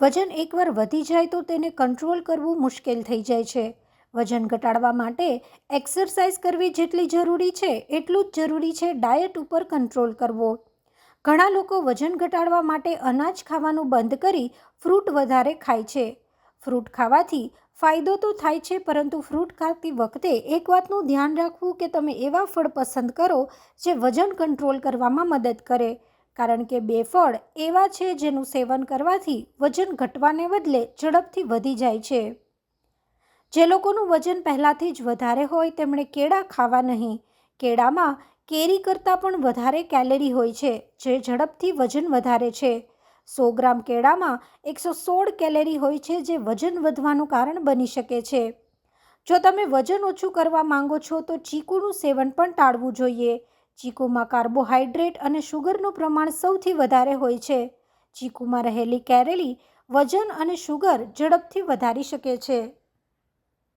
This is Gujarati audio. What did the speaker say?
વજન એકવાર વધી જાય તો તેને કંટ્રોલ કરવું મુશ્કેલ થઈ જાય છે. વજન ઘટાડવા માટે એક્સરસાઇઝ કરવી જેટલી જરૂરી છે, એટલું જ જરૂરી છે ડાયટ ઉપર કંટ્રોલ કરવો. ઘણા લોકો વજન ઘટાડવા માટે અનાજ ખાવાનું બંધ કરી ફ્રૂટ વધારે ખાય છે. ફ્રૂટ ખાવાથી ફાયદો તો થાય છે, પરંતુ ફ્રૂટ ખાતી વખતે એક વાતનું ધ્યાન રાખવું કે તમે એવા ફળ પસંદ કરો જે વજન કંટ્રોલ કરવામાં મદદ કરે. કારણ કે બે ફળ એવા છે જેનું સેવન કરવાથી વજન ઘટવાને બદલે ઝડપથી વધી જાય છે. જે લોકોનું વજન પહેલાંથી જ વધારે હોય તેમણે કેળા ખાવા નહીં. કેળામાં કેરી કરતાં પણ વધારે કેલેરી હોય છે, જે ઝડપથી વજન વધારે છે. સો ગ્રામ કેળામાં એકસો સોળ કેલેરી હોય છે જે વજન વધવાનું કારણ બની શકે છે. જો તમે વજન ઓછું કરવા માંગો છો તો ચીકુનું સેવન પણ ટાળવું જોઈએ. ચીકુમાં કાર્બોહાઈડ્રેટ અને શુગરનું પ્રમાણ સૌથી વધારે હોય છે. ચીકુમાં રહેલી કેરેલી વજન અને શુગર ઝડપથી વધારી શકે છે.